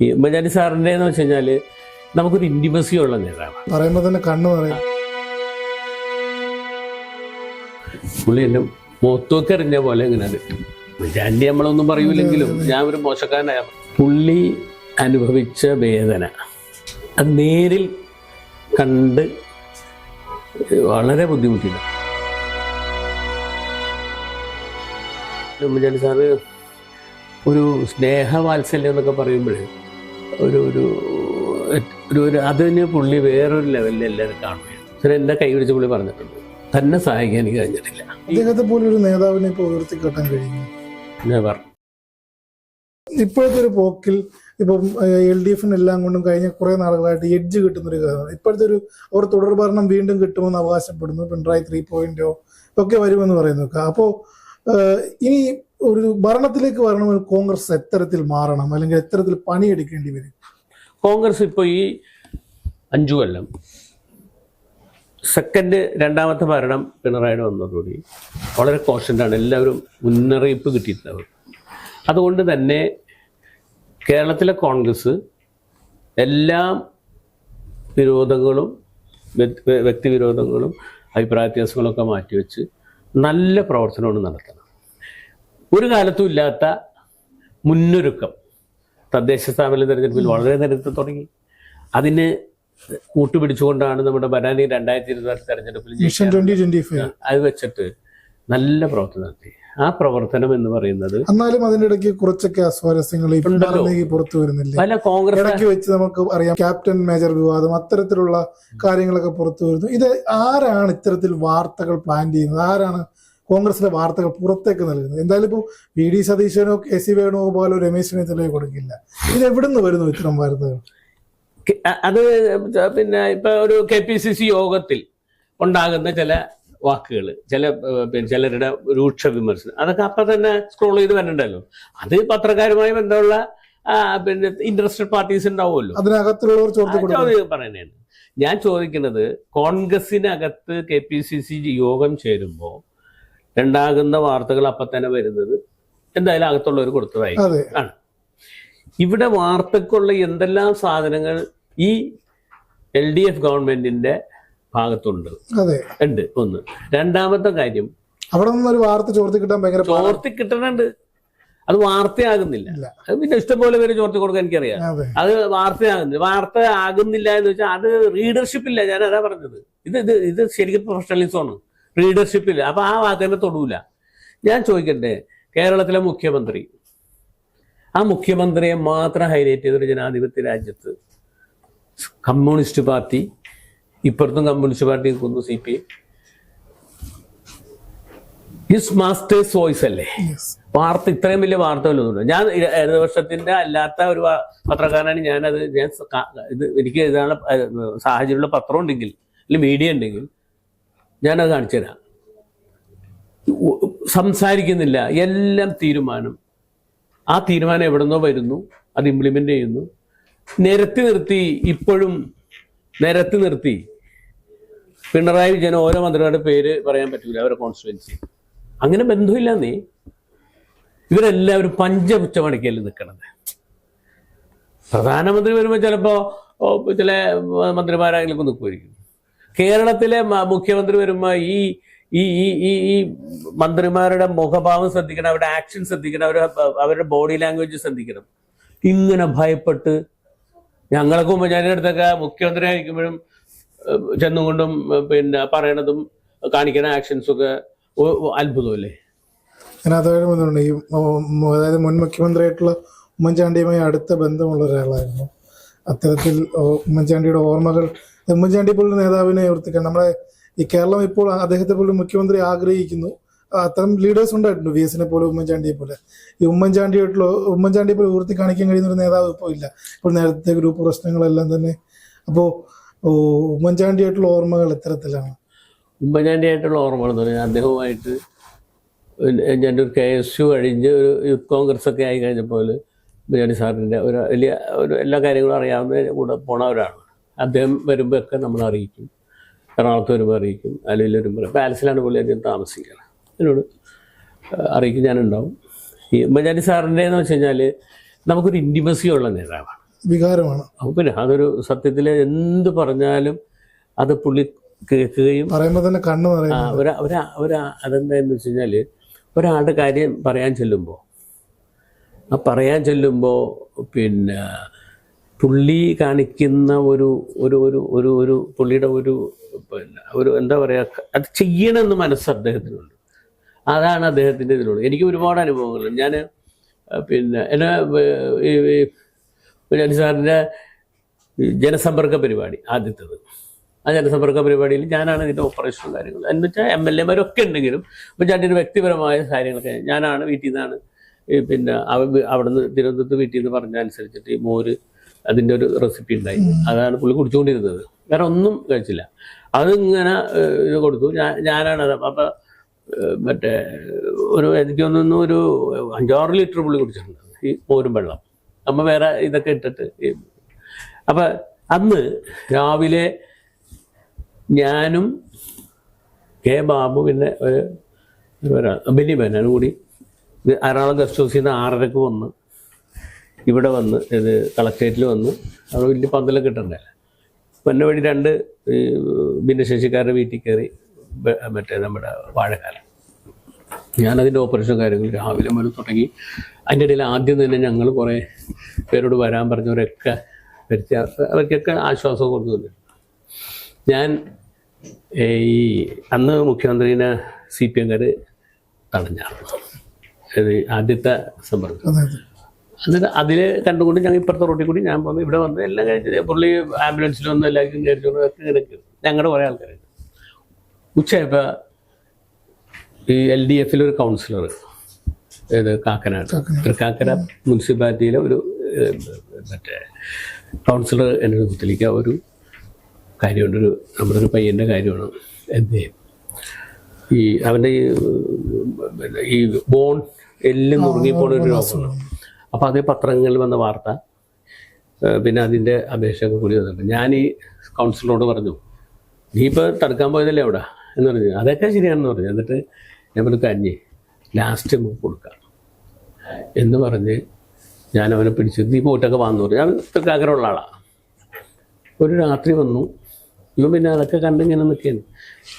ഈ ഉമ്മൻചാണ്ടി സാറിന്റെ എന്ന് വെച്ച് കഴിഞ്ഞാൽ നമുക്കൊരു ഇന്റിമസി ഉള്ള നേതാവാണ്. പറയുമ്പോൾ തന്നെ കണ്ണു പറയും പുള്ളി എന്റെ മുഖത്തൊക്കെ എറിഞ്ഞ പോലെ ഇങ്ങനെ ഉമ്മൻചാണ്ടി നമ്മളൊന്നും പറയൂലെങ്കിലും ഞാൻ ഒരു മോശക്കാരനായ പുള്ളി അനുഭവിച്ച വേദന. അത് നേരിൽ കണ്ട് വളരെ ബുദ്ധിമുട്ടില്ല. ഉമ്മൻചാണ്ടി സാറ് ഒരു സ്നേഹവാത്സല്യം എന്നൊക്കെ പറയുമ്പോൾ ഒരു ഒരു ഒരു ഒരു അതിന് പുള്ളി വേറൊരു ലെവലിൽ എല്ലാവരും കാണുകയാണ്. ചില എന്റെ കൈ പിടിച്ച് പുള്ളി പറഞ്ഞിട്ടുണ്ട്. തന്നെ സഹായിക്കാൻ എനിക്ക് കഴിഞ്ഞിട്ടില്ല. അദ്ദേഹത്തെ പോലെ ഒരു നേതാവിനെ ഇപ്പോൾ ഉയർത്തിക്കെട്ടാൻ നെവർ ഇപ്പോഴത്തെ ഒരു പോക്കിൽ ഇപ്പം എൽ ഡി എഫിന് എല്ലാം കൊണ്ടും കഴിഞ്ഞ കുറെ നാളുകളായിട്ട് എഡ്ജ് കിട്ടുന്ന ഒരു കാര്യമാണ് ഇപ്പോഴത്തെ ഒരു അവർ തുടർ ഭരണം വീണ്ടും കിട്ടുമെന്ന് അവകാശപ്പെടുന്നു. പിണറായി ത്രീ പോയിന്റോ ഒക്കെ വരുമെന്ന് പറയുന്നു അപ്പോൾ ഇനി ഒരു ഭരണത്തിലേക്ക് വരണമെങ്കിൽ കോൺഗ്രസ് എത്തരത്തിൽ മാറണം അല്ലെങ്കിൽ എത്തരത്തിൽ പണിയെടുക്കേണ്ടി വരും. കോൺഗ്രസ് ഇപ്പോൾ ഈ അഞ്ചു കൊല്ലം സെക്കൻഡ് രണ്ടാമത്തെ ഭരണം പിണറായിയുടെ വന്നതോടുകൂടി വളരെ കോഷന്റാണ് എല്ലാവരും മുന്നറിയിപ്പ് കിട്ടിയിട്ടുള്ളത് അതുകൊണ്ട് തന്നെ കേരളത്തിലെ കോൺഗ്രസ് എല്ലാ വിരോധങ്ങളും വ്യ- വ്യക്തിവിരോധങ്ങളും അഭിപ്രായ വ്യത്യാസങ്ങളൊക്കെ മാറ്റിവെച്ച് നല്ല പ്രവർത്തനമാണ് നടത്തണം ഒരു കാലത്തും ഇല്ലാത്ത മുന്നൊരുക്കം. തദ്ദേശ സ്ഥാപന തെരഞ്ഞെടുപ്പിൽ വളരെ നേരത്തെ തുടങ്ങി. അതിന് കൂട്ടുപിടിച്ചുകൊണ്ടാണ് നമ്മുടെ ബനാനി രണ്ടായിരത്തി ഇരുപത്തി തെരഞ്ഞെടുപ്പിൽ അത് വെച്ചിട്ട് നല്ല പ്രവർത്തനം നടത്തി. ആ പ്രവർത്തനം എന്ന് പറയുന്നത് എന്നാലും അതിനിടയ്ക്ക് കുറച്ചൊക്കെ അസ്വാരസ്യങ്ങൾ പുറത്തു വരുന്നില്ല? പല കോൺഗ്രസ് ഇടയ്ക്ക് വെച്ച് നമുക്ക് അറിയാം ക്യാപ്റ്റൻ മേജർ വിവാദം അത്തരത്തിലുള്ള കാര്യങ്ങളൊക്കെ പുറത്തു വരുന്നു. ഇത് ആരാണ് ഇത്തരത്തിൽ വാർത്തകൾ പ്ലാൻ ചെയ്യുന്നത്? ആരാണ് കോൺഗ്രസിലെ വാർത്തകൾ പുറത്തേക്ക് നൽകുന്നത്. എന്തായാലും ഇപ്പോൾ വി ഡി സതീശനോ കെ സി വേണുഗോപാലോ രമേശ് ചെന്നിത്തലയോ കൊടുക്കില്ല. ഇത് എവിടുന്ന് വരുന്നു ഇത്തരം വാർത്തകൾ? അത് പിന്നെ ഇപ്പൊ ഒരു കെ പി സി സി യോഗത്തിൽ ഉണ്ടാകുന്ന ചില വാക്കുകൾ ചില ചിലരുടെ രൂക്ഷ വിമർശനം അതൊക്കെ അപ്പൊ തന്നെ സ്ക്രോൾ ചെയ്ത് വരണ്ടല്ലോ. അത് പത്രക്കാരുമായി ബന്ധമുള്ള പിന്നെ ഇൻട്രസ്റ്റഡ് പാർട്ടീസ് ഉണ്ടാവുമല്ലോ. അതിനകത്തുള്ളവർ ചോദ്യം പറയുന്നതാണ്. ഞാൻ ചോദിക്കുന്നത് കോൺഗ്രസിനകത്ത് കെ പി സി സി യോഗം ചേരുമ്പോൾ ഉണ്ടാകുന്ന വാർത്തകൾ അപ്പം തന്നെ വരുന്നത് എന്തായാലും അകത്തുള്ളവർ കൊടുത്തതായി ആണ്. ഇവിടെ വാർത്തക്കുള്ള എന്തെല്ലാം സാധനങ്ങൾ ഈ എൽ ഡി എഫ് ഗവൺമെന്റിന്റെ ഭാഗത്തുണ്ട്? ഉണ്ട്. ഒന്ന്. രണ്ടാമത്തെ കാര്യം അവിടെ ഒരു വാർത്ത ചോർത്തി കിട്ടാൻ ഭയങ്കര. ചോർത്തി കിട്ടണുണ്ട്. അത് വാർത്തയാകുന്നില്ല. അത് പിന്നെ ഇഷ്ടംപോലെ പേര് ചോർത്തി കൊടുക്കാൻ എനിക്കറിയാം. അതെ. അത് വാർത്തയാകുന്നില്ല. വാർത്ത ആകുന്നില്ല എന്ന് വെച്ചാൽ അത് റീഡർഷിപ്പ് ഇല്ല. ഞാൻ അതാ പറഞ്ഞത്. ഇത് ഇത് ഇത് ശരിക്കും പ്രൊഫഷണലിസമാണ് റീഡർഷിപ്പ് ഇല്ല അപ്പൊ ആ വാദനെ തൊടൂല. ഞാൻ ചോദിക്കട്ടെ കേരളത്തിലെ മുഖ്യമന്ത്രി. ആ മുഖ്യമന്ത്രിയെ മാത്രം ഹൈലൈറ്റ് ചെയ്തൊരു ജനാധിപത്യ രാജ്യത്ത് കമ്മ്യൂണിസ്റ്റ് പാർട്ടി ഇപ്പുറത്തും കമ്മ്യൂണിസ്റ്റ് പാർട്ടി നിൽക്കുന്നു C P his master's voice അല്ലേ? വാർത്ത ഇത്രയും വലിയ വാർത്തകളൊന്നുമില്ല ഞാൻ ഇടതുപക്ഷത്തിന്റെ അല്ലാത്ത ഒരു പത്രക്കാരനാണ് ഞാനത് ഞാൻ ഇത് എനിക്ക് എഴുതാനുള്ള സാഹചര്യമുള്ള പത്രം ഉണ്ടെങ്കിൽ അല്ലെങ്കിൽ മീഡിയ ഉണ്ടെങ്കിൽ ഞാനത് കാണിച്ചു തരാം. സംസാരിക്കുന്നില്ല. എല്ലാം തീരുമാനം. ആ തീരുമാനം എവിടുന്നോ വരുന്നു. അത് ഇംപ്ലിമെന്റ് ചെയ്യുന്നു. നിരത്തി നിർത്തി ഇപ്പോഴും നിരത്തി നിർത്തി. പിണറായി വിജയൻ ഓരോ മന്ത്രിമാരുടെ പേര് പറയാൻ പറ്റൂല. അവരുടെ കോൺസ്റ്റുവൻസി അങ്ങനെ ബന്ധമില്ല നീ. ഇവരെല്ലാവരും പഞ്ചപുച്ചമണിക്കൽ നിൽക്കണത് പ്രധാനമന്ത്രി വരുമ്പോൾ ചിലപ്പോ ചില മന്ത്രിമാരാണെങ്കിലും നിൽക്കുമായിരിക്കും കേരളത്തിലെ മുഖ്യമന്ത്രി വരുമ്പോൾ ഈ ഈ ഈ ഈ ഈ മന്ത്രിമാരുടെ മുഖഭാവം ശ്രദ്ധിക്കണം അവരുടെ ആക്ഷൻ ശ്രദ്ധിക്കണം അവരുടെ അവരുടെ ബോഡി ലാംഗ്വേജ് ശ്രദ്ധിക്കണം. ഇങ്ങനെ ഭയപ്പെട്ട് ഞങ്ങളൊക്കെ ഉമ്മൻചാന്റെ അടുത്തൊക്കെ മുഖ്യമന്ത്രി ആയിരിക്കുമ്പോഴും ചെന്നുകൊണ്ടും പിന്നെ പറയണതും കാണിക്കുന്ന ആക്ഷൻസും ഒക്കെ അത്ഭുതമല്ലേ? അതായത് ബന്ധമുണ്ട് ഈ അതായത് മുൻ മുഖ്യമന്ത്രിയായിട്ടുള്ള ഉമ്മൻചാണ്ടിയുമായി അടുത്ത ബന്ധമുള്ള ഒരാളായിരുന്നു. അത്തരത്തിൽ ഉമ്മൻചാണ്ടിയുടെ ഓർമ്മകൾ ഉമ്മൻചാണ്ടി പോലുള്ള നേതാവിനെ ഉയർത്തിക്കാൻ നമ്മളെ ഈ കേരളം ഇപ്പോൾ അദ്ദേഹത്തെ പോലെ മുഖ്യമന്ത്രി ആഗ്രഹിക്കുന്നു. അത്തരം ലീഡേഴ്സ് ഉണ്ടായിട്ടുണ്ട്. വി എസിനെ പോലെ ഉമ്മൻചാണ്ടിയെ പോലെ. ഈ ഉമ്മൻചാണ്ടിയായിട്ടുള്ള ഉമ്മൻചാണ്ടിയെ പോലെ ഉയർത്തി കാണിക്കാൻ കഴിയുന്ന ഒരു നേതാവ് ഇപ്പോൾ ഇല്ല. ഇപ്പോൾ നേരത്തെ ഗ്രൂപ്പ് പ്രശ്നങ്ങളെല്ലാം തന്നെ അപ്പോൾ ഉമ്മൻചാണ്ടിയായിട്ടുള്ള ഓർമ്മകൾ ഇത്തരത്തിലാണ് ഉമ്മൻചാണ്ടിയായിട്ടുള്ള ഓർമ്മകൾ എന്ന് പറഞ്ഞാൽ അദ്ദേഹവുമായിട്ട് ഞാൻ ഒരു കെ എസ് യു കഴിഞ്ഞ് ഒരു യൂത്ത് കോൺഗ്രസ് ഒക്കെ ആയി കഴിഞ്ഞപ്പോൾ ഉമ്മൻചാണ്ടി സാറിന്റെ ഒരു വലിയ ഒരു എല്ലാ കാര്യങ്ങളും അറിയാവുന്ന കൂടെ പോണവരാണ്. അദ്ദേഹം വരുമ്പോൾ ഒക്കെ നമ്മൾ അറിയിക്കും. എറണാകുളത്ത് വരുമ്പോൾ അറിയിക്കും. അല്ലെങ്കിൽ വരുമ്പോൾ പാലസിലാണ് പുള്ളി അധികം താമസിക്കുക എന്നോട് അറിയിക്കും. ഞാനുണ്ടാവും. ഈ ഉമ്മൻചാണ്ടി സാറിന്റെ എന്ന് വെച്ച് കഴിഞ്ഞാൽ നമുക്കൊരു ഇന്റിമസി ഉള്ള നേതാവാണ്. വികാരമാണ്. അപ്പോൾ പിന്നെ അതൊരു സത്യത്തിൽ എന്ത് പറഞ്ഞാലും അത് പുള്ളി കേൾക്കുകയും പറയുമ്പോൾ തന്നെ കണ്ണ് ഒരാ അതെന്താന്ന് വെച്ച് കഴിഞ്ഞാൽ ഒരാളുടെ കാര്യം പറയാൻ ചെല്ലുമ്പോൾ ആ പറയാൻ ചെല്ലുമ്പോൾ പിന്നെ പുള്ളി കാണിക്കുന്ന ഒരു ഒരു ഒരു ഒരു ഒരു പുള്ളിയുടെ ഒരു പിന്നെ ഒരു എന്താ പറയുക അത് ചെയ്യണമെന്ന് മനസ്സ് അദ്ദേഹത്തിനുണ്ട്. അതാണ് അദ്ദേഹത്തിന്റെ ഇതിലുള്ളത്. എനിക്ക് ഒരുപാട് അനുഭവങ്ങളുണ്ട്. ഞാൻ പിന്നെ എന്നെ ഈ സാറിന്റെ ജനസമ്പർക്ക പരിപാടി ആദ്യത്തേത്. ആ ജനസമ്പർക്ക പരിപാടിയിൽ ഞാനാണ് ഇതിന്റെ ഓപ്പറേഷനും കാര്യങ്ങൾ എന്ന് വെച്ചാൽ എം എൽ എമാരൊക്കെ ഉണ്ടെങ്കിലും ഇപ്പം ചേട്ടന്റെ വ്യക്തിപരമായ കാര്യങ്ങളൊക്കെ ഞാനാണ് വീട്ടിൽ നിന്നാണ് പിന്നെ അവ അവിടുന്ന് തിരുവനന്തപുരത്ത് വീട്ടിൽ നിന്ന് പറഞ്ഞ അനുസരിച്ചിട്ട് ഈ മോര് അതിന്റെ ഒരു റെസിപ്പി ഉണ്ടായി. അതാണ് പുള്ളി കുടിച്ചുകൊണ്ടിരുന്നത്. വേറെ ഒന്നും കഴിച്ചില്ല. അതിങ്ങനെ ഇത് കൊടുത്തു. ഞാൻ ഞാനാണ് അത്. അപ്പം മറ്റേ ഒരു എനിക്ക് തോന്നുന്നു ഒരു അഞ്ചാറ് ലിറ്റർ പുള്ളി കുടിച്ചിട്ടുണ്ട്. ഈ മോരും വെള്ളം. അമ്മ വേറെ ഇതൊക്കെ ഇട്ടിട്ട് അപ്പം അന്ന് രാവിലെ ഞാനും കെ ബാബു പിന്നെ ഒരു ഒരാൾ ബനനും കൂടി എറണാകുളം ഗസ്റ്റ് ഹൗസിൽ നിന്ന് ആറരക്ക് വന്ന് ഇവിടെ വന്ന് ഇത് കളക്ട്രേറ്റിൽ വന്ന് അവിടെ വലിയ പന്തലൊക്കെ ഇട്ടുണ്ടേ പിന്നെ വഴി രണ്ട് ഭിന്നശേഷിക്കാരുടെ വീട്ടിൽ കയറി മറ്റേ നമ്മുടെ വാഴക്കാലം. ഞാനതിന്റെ ഓപ്പറേഷൻ കാര്യങ്ങൾ രാവിലെ മുതൽ തുടങ്ങി. അതിന്റെ ഇടയിൽ ആദ്യം തന്നെ ഞങ്ങൾ കുറേ പേരോട് വരാൻ പറഞ്ഞവരൊക്കെ വരുത്തി അവർക്കൊക്കെ ആശ്വാസം കൊടുക്കുന്നുണ്ട്. ഞാൻ ഈ അന്ന് മുഖ്യമന്ത്രിനെ സി പി എംകാർ തടഞ്ഞാണ്. ആദ്യത്തെ സമ്പർക്കം എന്നിട്ട് അതിൽ കണ്ടുകൊണ്ട് ഞങ്ങൾ ഇപ്പുറത്തെ റോട്ടിൽ കൂടി ഞാൻ പോകുന്നത് ഇവിടെ വന്ന് എല്ലാം കഴിച്ചത് പുള്ളി ആംബുലൻസിൽ വന്ന് എല്ലാവർക്കും കഴിച്ചുകൊണ്ട് ഒക്കെ കിടക്കും ഞങ്ങളുടെ കുറേ ആൾക്കാരുണ്ട്. ഉച്ചയായപ്പോൾ ഈ എൽ ഡി എഫിലെ ഒരു കൗൺസിലർ ഏത് കാക്കനാട്. കാക്കന മുനിസിപ്പാലിറ്റിയിലെ ഒരു മറ്റേ കൗൺസിലർ എന്റെ കുത്തിലേക്ക് ഒരു കാര്യമുണ്ട്. ഒരു നമ്മുടെ ഒരു പയ്യന്റെ കാര്യമാണ്. എന്തേ ഈ അവന്റെ ഈ ഈ ബോൺ എല്ലാം നുറുങ്ങിപ്പോണ ഒരു രോഗമാണ് അപ്പോൾ അതേ പത്രങ്ങളിൽ വന്ന വാർത്ത പിന്നെ അതിന്റെ അപേക്ഷയൊക്കെ കൂടി വന്നിട്ടുണ്ട്. ഞാൻ ഈ കൗൺസിലറോട് പറഞ്ഞു നീ ഇപ്പോൾ തടുക്കാൻ പോയതല്ലേ അവിടെ? എന്ന് പറഞ്ഞു. അതൊക്കെ ശരിയാണെന്ന് പറഞ്ഞു. എന്നിട്ട് ഞാൻ പറഞ്ഞു കഞ്ഞി ലാസ്റ്റ് നമുക്ക് കൊടുക്കാം. എന്ന് പറഞ്ഞ് ഞാൻ അവനെ പിടിച്ചു നീ പോയിട്ടൊക്കെ വന്നു പറഞ്ഞു ഞാൻ ഇത്രയ്ക്ക് ആഗ്രഹമുള്ള ആളാണ് ഒരു രാത്രി വന്നു. ഇവൻ പിന്നെ അതൊക്കെ കണ്ടിങ്ങനെ നിൽക്കുകയാണ്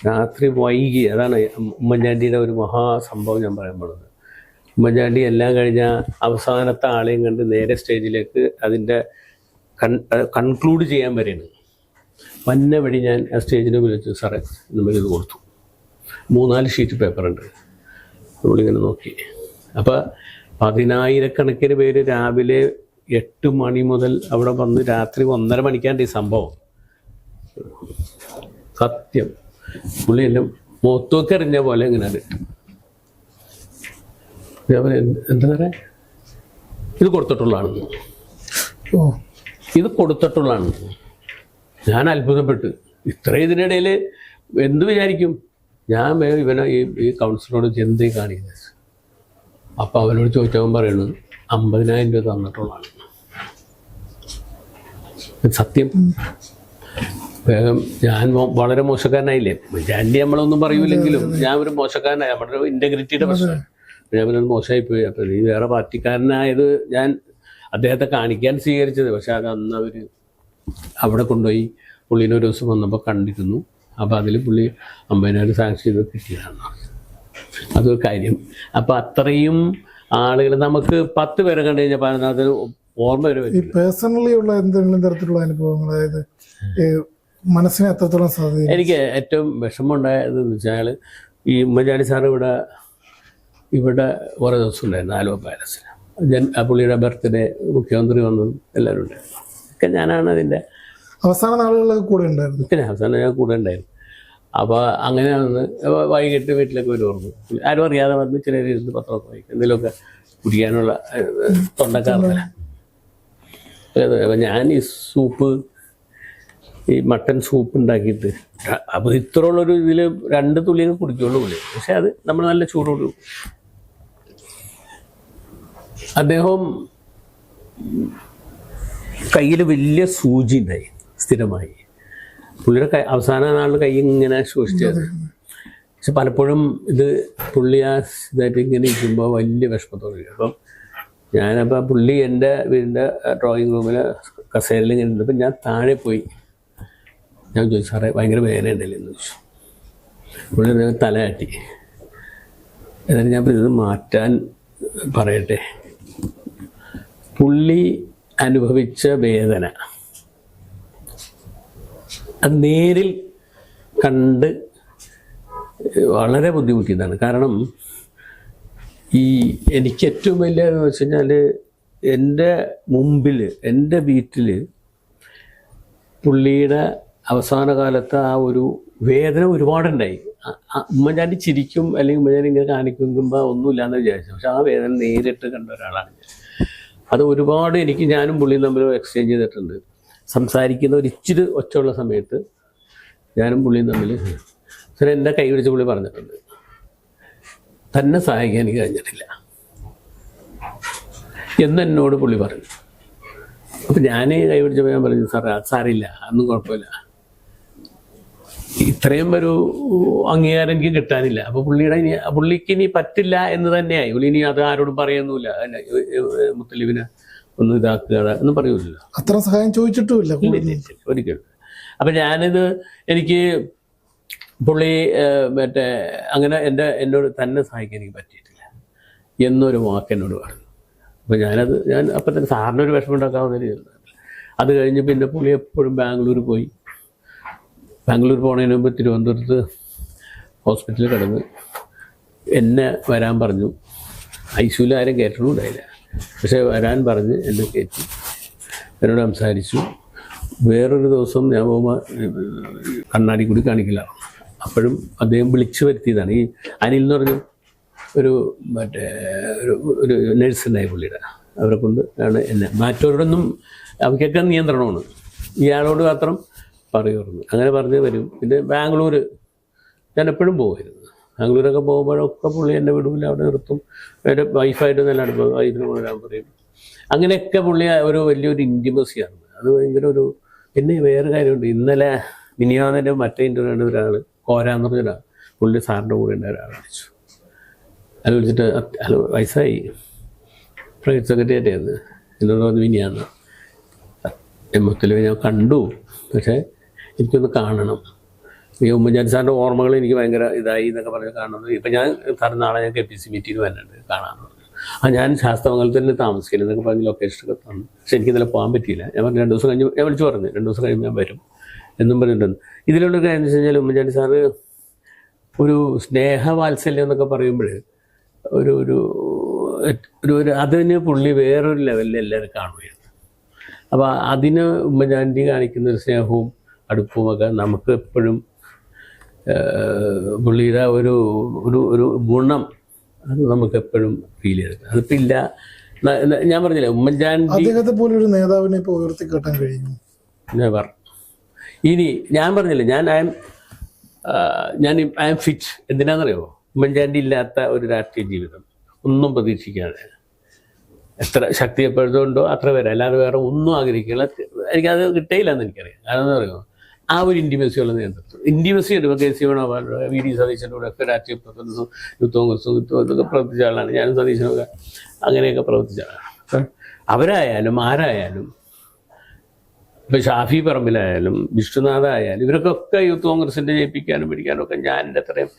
രാത്രി വൈകി. അതാണ് ഉമ്മൻചാണ്ടിയുടെ ഒരു മഹാസംഭവം ഞാൻ പറയാൻ ഉമ്മൻചാണ്ടി എല്ലാം കഴിഞ്ഞ അവസാനത്തെ ആളെയും കണ്ട് നേരെ സ്റ്റേജിലേക്ക് അതിന്റെ കൺ കൺക്ലൂഡ് ചെയ്യാൻ വരെയാണ്. വന്ന വഴി ഞാൻ ആ സ്റ്റേജിനെ വിളിച്ചു സാറേ നമ്മളിത് കൊടുത്തു. മൂന്നാൽ ഷീറ്റ് പേപ്പറുണ്ട് നമ്മളിങ്ങനെ നോക്കി. അപ്പോൾ പതിനായിരക്കണക്കിന് പേര് രാവിലെ എട്ട് മണി മുതൽ അവിടെ വന്ന് രാത്രി ഒന്നര മണിക്കാണ്ട് ഈ സംഭവം. സത്യം. പുള്ളി എന്റെ മൊത്തമൊക്കെ എറിഞ്ഞ പോലെ ഇങ്ങനെ ഇട്ടു. ഞാൻ എന്താ പറയാ ഇത് കൊടുത്തിട്ടുള്ളതാണ്. ഓ. ഇത് കൊടുത്തിട്ടുള്ളതാണ്. ഞാൻ അത്ഭുതപ്പെട്ടു. ഇത്രയും ഇതിനിടയിൽ എന്ത് വിചാരിക്കും? ഞാൻ ഇവനെ ഈ ഈ കൗൺസിലറോട് എന്തേ കാണിക്കുന്നത് അപ്പോൾ അവനോട് ചോദിച്ചവൻ പറയുന്നത് അമ്പതിനായിരം രൂപ തന്നിട്ടുള്ളതാണ്. സത്യം. വേഗം ഞാൻ വളരെ മോശക്കാരനായില്ലേ? ജാൻഡി നമ്മളൊന്നും പറയൂലെങ്കിലും ഞാൻ ഒരു മോശക്കാരനായ. നമ്മുടെ ഇന്റഗ്രിറ്റിയുടെ ഇന്റഗ്രിറ്റിയുടെ പ്രശ്നം. പിന്നെ മോശമായിപ്പോയി. അപ്പോൾ നീ വേറെ പാർട്ടിക്കാരനായത് ഞാൻ അദ്ദേഹത്തെ കാണിക്കാൻ സ്വീകരിച്ചത്. പക്ഷെ അത് അന്ന് അവർ അവിടെ കൊണ്ടുപോയി പുള്ളീനെ ഒരു ദിവസം വന്നപ്പോൾ കണ്ടിരുന്നു. അപ്പോൾ അതിൽ പുള്ളി അമ്പതിനായിരം സാങ്ഷൻ ചെയ്ത് കിട്ടിയതാണ് അതൊരു കാര്യം. അപ്പോൾ അത്രയും ആളുകൾ നമുക്ക് പത്ത് പേരെ കണ്ടു കഴിഞ്ഞാൽ അതിനകത്ത് ഓർമ്മ വരും പേഴ്സണലി ഉള്ള എന്തെങ്കിലും തരത്തിലുള്ള അനുഭവങ്ങൾ അതായത് മനസ്സിനെ എത്രത്തോളം സാധ്യത എനിക്ക് ഏറ്റവും വിഷമമുണ്ടായത് എന്ന് വെച്ചാൽ ഈ ഉമ്മൻചാണ്ടി സാർ ഇവിടെ ഇവിടെ കുറേ ദിവസം ഉണ്ടായിരുന്നു ആലുവ പാലസിൽ. ജൻ ആ പുള്ളിയുടെ ബർത്ത്ഡേ മുഖ്യമന്ത്രി വന്നു എല്ലാവരും ഉണ്ടായിരുന്നു. ഒക്കെ ഞാനാണ് അതിന്റെ അവസാന നാളുകളിലൊക്കെ കൂടെ ഉണ്ടായിരുന്നു. പിന്നെ അവസാനം ഞാൻ കൂടെ ഉണ്ടായിരുന്നു. അപ്പോൾ അങ്ങനെ വന്ന് വൈകിട്ട് വീട്ടിലേക്ക് വരുമായിരുന്നു ആരും അറിയാതെ വന്ന് ചെറിയ ഇരുന്ന് പത്രമൊക്കെ വായിക്കും. എന്തെങ്കിലുമൊക്കെ കുടിക്കാനുള്ള തൊണ്ടക്കാർ ഞാൻ ഈ സൂപ്പ് ഈ മട്ടൻ സൂപ്പ് ഉണ്ടാക്കിയിട്ട്. അപ്പോൾ ഇത്രയുള്ളൊരു ഇതിൽ രണ്ട് തുള്ളിയൊക്കെ കുടിക്കുള്ളൂ പുള്ളി പക്ഷെ അത് നമ്മൾ നല്ല ചൂടോട്. അദ്ദേഹം കയ്യിൽ വലിയ സൂചി ഉണ്ടായി സ്ഥിരമായി. പുള്ളിയുടെ കൈ അവസാന നാളിൽ കൈ ഇങ്ങനെ ശോഷിച്ചത് പക്ഷെ പലപ്പോഴും ഇത് പുള്ളി ആ ഇതായിട്ട് ഇങ്ങനെ ഇരിക്കുമ്പോൾ വലിയ വിഷമത്തോടെ. അപ്പം ഞാനപ്പോൾ പുള്ളി എന്റെ വീടിന്റെ ഡ്രോയിങ് റൂമിൽ കസേരയിൽ ഇങ്ങനെ ഇരുന്നപ്പോൾ ഞാൻ താഴെ പോയി. ഞാൻ ചോദിച്ചു സാറേ ഭയങ്കര വേദന ഉണ്ടല്ലേ എന്ന് ചോദിച്ചു. പുള്ളി എന്നെ തലയാട്ടി എന്നിട്ട് ഞാൻ ഇത് മാറ്റാൻ പറയട്ടെ. പുള്ളി അനുഭവിച്ച വേദന അത് നേരിൽ കണ്ട് വളരെ ബുദ്ധിമുട്ടിയതാണ്. കാരണം ഈ എനിക്ക് ഏറ്റവും വലിയ എന്ന് വെച്ച് കഴിഞ്ഞാൽ എന്റെ മുമ്പിൽ എന്റെ വീട്ടിൽ പുള്ളിയുടെ അവസാന കാലത്ത് ആ ഒരു വേദന ഒരുപാടുണ്ടായി. ഉമ്മൻചാണ്ടി ചിരിക്കും അല്ലെങ്കിൽ ഉമ്മൻചാണ്ടി ഇങ്ങനെ കാണിക്കുമ്പോൾ ഒന്നുമില്ലാന്ന് വിചാരിച്ചു. പക്ഷെ ആ വേദന നേരിട്ട് കണ്ട ഒരാളാണ് ഞാൻ. അത് ഒരുപാട് എനിക്ക് ഞാനും പുള്ളിയും തമ്മിൽ എക്സ്ചേഞ്ച് ചെയ്തിട്ടുണ്ട്. സംസാരിക്കുന്ന ഒരു ഇച്ചിരി ഒച്ചയുള്ള സമയത്ത് ഞാനും പുള്ളിയും തമ്മിൽ സാർ എന്റെ കൈ പിടിച്ച് പുള്ളി പറഞ്ഞിട്ടുണ്ട്. തന്നെ സഹായിക്കാൻ എനിക്ക് കഴിഞ്ഞിട്ടില്ല. എന്ന് എന്നോട് പുള്ളി പറഞ്ഞു. അപ്പം ഞാൻ കൈ പിടിച്ചപ്പോൾ ഞാൻ പറഞ്ഞു സാറേ സാറില്ല അതൊന്നും കുഴപ്പമില്ല. ഇത്രയും ഒരു അംഗീകാരം എനിക്ക് കിട്ടാനില്ല. അപ്പൊ പുള്ളിയുടെ ഇനി പുള്ളിക്ക് ഇനി പറ്റില്ല എന്ന് തന്നെയായി. പുള്ളി ഇനി അത് ആരോടും പറയുന്നില്ല മുത്തലിബിനെ ഒന്ന് ഇതാക്കുക എന്ന് പറയൂല്ലോ അത്ര സഹായം ചോദിച്ചിട്ടുമില്ല ഒരിക്കലും. അപ്പൊ ഞാനിത് എനിക്ക് പുള്ളി മറ്റേ അങ്ങനെ എന്റെ എന്നോട് തന്നെ സഹായിക്കാൻ എനിക്ക് പറ്റിയിട്ടില്ല എന്നൊരു വാക്ക് എന്നോട് പറഞ്ഞു. അപ്പൊ ഞാനത് ഞാൻ അപ്പം തന്നെ സാറിന് ഒരു വിഷമം ഉണ്ടാക്കാവുന്ന അത് കഴിഞ്ഞ് പിന്നെ പുള്ളി എപ്പോഴും ബാംഗ്ലൂർ പോയി. ബാംഗ്ലൂർ പോണതിന് മുമ്പ് തിരുവനന്തപുരത്ത് ഹോസ്പിറ്റലിൽ കിടന്ന് എന്നെ വരാൻ പറഞ്ഞു. ഐ സിയുവിൽ ആരും കയറ്റണമുണ്ടായില്ല പക്ഷേ വരാൻ പറഞ്ഞ് എന്നെ കയറ്റി എന്നോട് സംസാരിച്ചു. വേറൊരു ദിവസം ഞാൻ പോകുമ്പോൾ കണ്ണാടി കൂടി കാണിക്കില്ല. അപ്പോഴും അദ്ദേഹം വിളിച്ചു വരുത്തിയതാണ്. ഈ അനിൽ എന്ന് പറഞ്ഞ ഒരു മറ്റേ ഒരു ഒരു നഴ്സുണ്ടായി പുള്ളിയുടെ. അവരെ കൊണ്ട് ആണ് എന്നെ. മറ്റവരോടൊന്നും അവയ്ക്കൊക്കെ നിയന്ത്രണമാണ്. ഇയാളോട് മാത്രം പറയുമായിരുന്നു അങ്ങനെ പറഞ്ഞ് വരും. പിന്നെ ബാംഗ്ലൂർ ഞാൻ എപ്പോഴും പോകുമായിരുന്നു ബാംഗ്ലൂരൊക്കെ പോകുമ്പോഴൊക്കെ പുള്ളി എന്നെ വിടൂല അവിടെ നിർത്തും. എന്റെ വൈഫായിട്ട് നല്ല അടുപ്പം വൈഫിന് കൊണ്ടുവരാൻ പറയും. അങ്ങനെയൊക്കെ പുള്ളി ഒരു വലിയൊരു ഇന്റിമസിയാണ് അത് ഭയങ്കര ഒരു പിന്നെ വേറെ കാര്യമുണ്ട്. ഇന്നലെ മിനിയാന്നിന്റെ മറ്റേ ഇന്റർവ്യൂ ഒരാൾ കോരാന്ന് പറഞ്ഞൊരാൾ പുള്ളി സാറിന്റെ കൂടെ ഉണ്ട് ഒരാൾ വിളിച്ചു. അത് വിളിച്ചിട്ട് "അത് ഹലോ വയസ്സായി പ്രൈവറ്റ് സെക്രട്ടറിയായിട്ടായിരുന്നു എന്നോട് പറഞ്ഞു മിനിയാന്ന് മൊത്തത്തിൽ ഞാൻ കണ്ടു. പക്ഷേ എനിക്കൊന്ന് കാണണം. ഈ ഉമ്മൻചാണ്ടി സാറിന്റെ ഓർമ്മകൾ എനിക്ക് ഭയങ്കര ഇതായി എന്നൊക്കെ പറഞ്ഞ് കാണുന്നത് ഇപ്പം ഞാൻ സാറിന് നാളെ ഞാൻ കെ പി സി മീറ്റിംഗ് വരുന്നുണ്ട് കാണാമെന്ന് ആ ഞാൻ ശാസ്ത്രമംഗലത്തിൽ താമസിക്കുന്നു എന്നൊക്കെ പറഞ്ഞ് ലൊക്കേഷനൊക്കെ തന്നു. പക്ഷെ എനിക്ക് ഇന്നലെ പോകാൻ പറ്റിയില്ല. ഞാൻ പറഞ്ഞു രണ്ട് ദിവസം കഴിഞ്ഞ് ഞാൻ വിളിച്ചു പറഞ്ഞു. രണ്ട് ദിവസം കഴിഞ്ഞ് ഞാൻ വരും എന്നും പറഞ്ഞിട്ടുണ്ട്. ഇതിലുള്ള കാര്യം എന്ന് വെച്ച് കഴിഞ്ഞാൽ ഉമ്മൻചാണ്ടി സാറ് ഒരു സ്നേഹവാത്സല്യം എന്നൊക്കെ പറയുമ്പോൾ ഒരു ഒരു ഒരു ഒരു അതിന് പുള്ളി വേറൊരു ലെവലിൽ എല്ലാവരും കാണുകയാണ്. അപ്പോൾ അതിന് ഉമ്മൻചാണ്ടി കാണിക്കുന്ന ഒരു സ്നേഹവും അടുപ്പവും ഒക്കെ നമുക്ക് എപ്പോഴും പുള്ളിയുടെ ഒരു ഒരു ഒരു ഗുണം അത് നമുക്ക് എപ്പോഴും ഫീൽ ചെയ്തിട്ടുണ്ട് അതിപ്പോൾ ഇല്ല. ഞാൻ പറഞ്ഞില്ലേ ഉമ്മൻചാണ്ടി അദ്ദേഹത്തെ പോലെ ഒരു നേതാവിനെ ഇപ്പോൾ ഉയർത്തിക്കാട്ടാൻ കഴിഞ്ഞു നെവർ ഇനി ഞാൻ പറഞ്ഞില്ലേ ഞാൻ ഐ എം ഞാൻ ഐ എം ഫിറ്റ് എന്തിനാണെന്നറിയോ ഉമ്മൻചാണ്ടി ഇല്ലാത്ത ഒരു രാഷ്ട്രീയ ജീവിതം. ഒന്നും പ്രതീക്ഷിക്കാതെ. എത്ര ശക്തി എപ്പോഴത്തുണ്ടോ അത്ര വരെ അല്ലാതെ വേറെ ഒന്നും ആഗ്രഹിക്കില്ല. എനിക്കത് കിട്ടയില്ല എന്ന് എനിക്കറിയാം. കാരണം എന്താ പറയുക ആ ഒരു ഇൻഡിമസി ഉള്ള നേതൃത്വം ഇന്റിമസി ഉണ്ട് ഇപ്പോൾ കെ സി വേണോ വി ഡി സതീശന്റെ കൂടെ ഒക്കെ രാഷ്ട്രീയ പ്രവർത്തനവും യൂത്ത് കോൺഗ്രസും യുദ്ധവും ഇതൊക്കെ പ്രവർത്തിച്ച ആളാണ്. ഞാനും സതീശനൊക്കെ അങ്ങനെയൊക്കെ പ്രവർത്തിച്ച ആളാണ്. അവരായാലും ആരായാലും ഇപ്പം ഷാഫി പറമ്പിലായാലും വിഷ്ണുനാഥ ആയാലും ഒക്കെ യൂത്ത് കോൺഗ്രസിന്റെ ജയിപ്പിക്കാനും പിടിക്കാനും ഒക്കെ ഞാൻ എന്റെ അത്രയും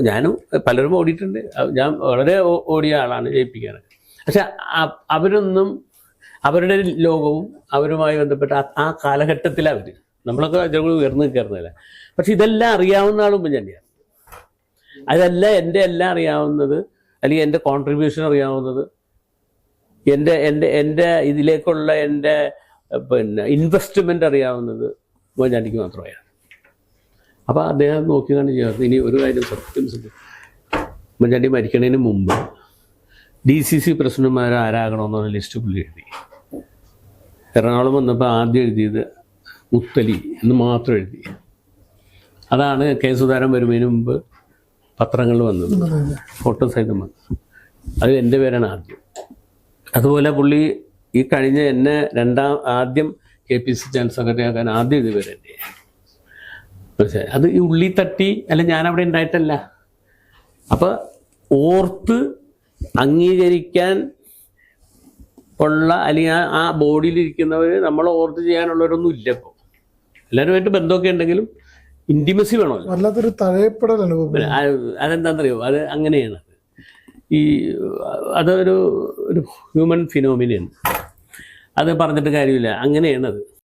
ഞാനും പലരും ഓടിയിട്ടുണ്ട്. ഞാൻ വളരെ ഓടിയ ആളാണ് ജയിപ്പിക്കാനൊക്കെ പക്ഷെ അവരൊന്നും അവരുടെ ലോകവും അവരുമായി ബന്ധപ്പെട്ട ആ- അവർ നമ്മളൊക്കെ ചിലപ്പോൾ ഉയർന്നു നിൽക്കാറുന്നില്ല പക്ഷെ ഇതെല്ലാം അറിയാവുന്ന ആളും തന്നെയാണ് അതല്ല എന്റെ എല്ലാം അറിയാവുന്നത് അല്ലെങ്കിൽ എന്റെ കോൺട്രിബ്യൂഷൻ അറിയാവുന്നത് എന്റെ എന്റെ എന്റെ ഇതിലേക്കുള്ള എന്റെ പിന്നെ ഇൻവെസ്റ്റ്മെന്റ് അറിയാവുന്നത് ഉമ്മൻചാണ്ടിക്ക് മാത്രമായിരുന്നു അപ്പോൾ അദ്ദേഹം നോക്കിയാണ് കണ്ട് ചെയ്യാറ് ഇനി ഒരു കാര്യം സത്യം സത്യം. ഉമ്മൻചാണ്ടി മരിക്കണതിന് മുമ്പ് ഡി സി സി പ്രസിഡന്റുമാർ ആരാകണമെന്നുള്ള ലിസ്റ്റ് പുള്ളി എഴുതി എറണാകുളം വന്നപ്പോൾ ആദ്യം എഴുതിയത് മുത്തലി എന്ന് മാത്രം എഴുതി. അതാണ് കെ സുധാരൻ വരുന്നതിന് മുമ്പ് പത്രങ്ങൾ വന്നത്. ഫോട്ടോ സഹിതം വന്നത്. അത് എന്റെ പേരാണ് ആദ്യം. അതുപോലെ പുള്ളി ഈ കഴിഞ്ഞ എന്നെ രണ്ടാം ആദ്യം K P C general secretary ആക്കാൻ ആദ്യം ഇത് പേര് മനസ്സിലായി? അത് ഈ ഉള്ളി തട്ടി അല്ല ഞാൻ അവിടെ ഉണ്ടായിട്ടല്ല. അപ്പോൾ ഓർത്ത് അംഗീകരിക്കാൻ ഉള്ള അല്ലെങ്കിൽ ആ ബോഡിയിലിരിക്കുന്നവർ നമ്മൾ ഓർത്ത് ചെയ്യാനുള്ളവരൊന്നും ഇല്ല ഇപ്പോൾ എല്ലാവരുമായിട്ട് ബന്ധമൊക്കെ ഉണ്ടെങ്കിലും ഇന്റിമസി വേണമല്ലോ. വല്ലാത്തൊരു തഴയപ്പെടൽ അനുഭവം അതെന്താണെന്നറിയോ അത് അങ്ങനെയാണ്. ഈ അതൊരു ഒരു ഹ്യൂമൻ ഫിനോമിനയാണ് അത് പറഞ്ഞിട്ട് കാര്യമില്ല. അങ്ങനെയാണത്.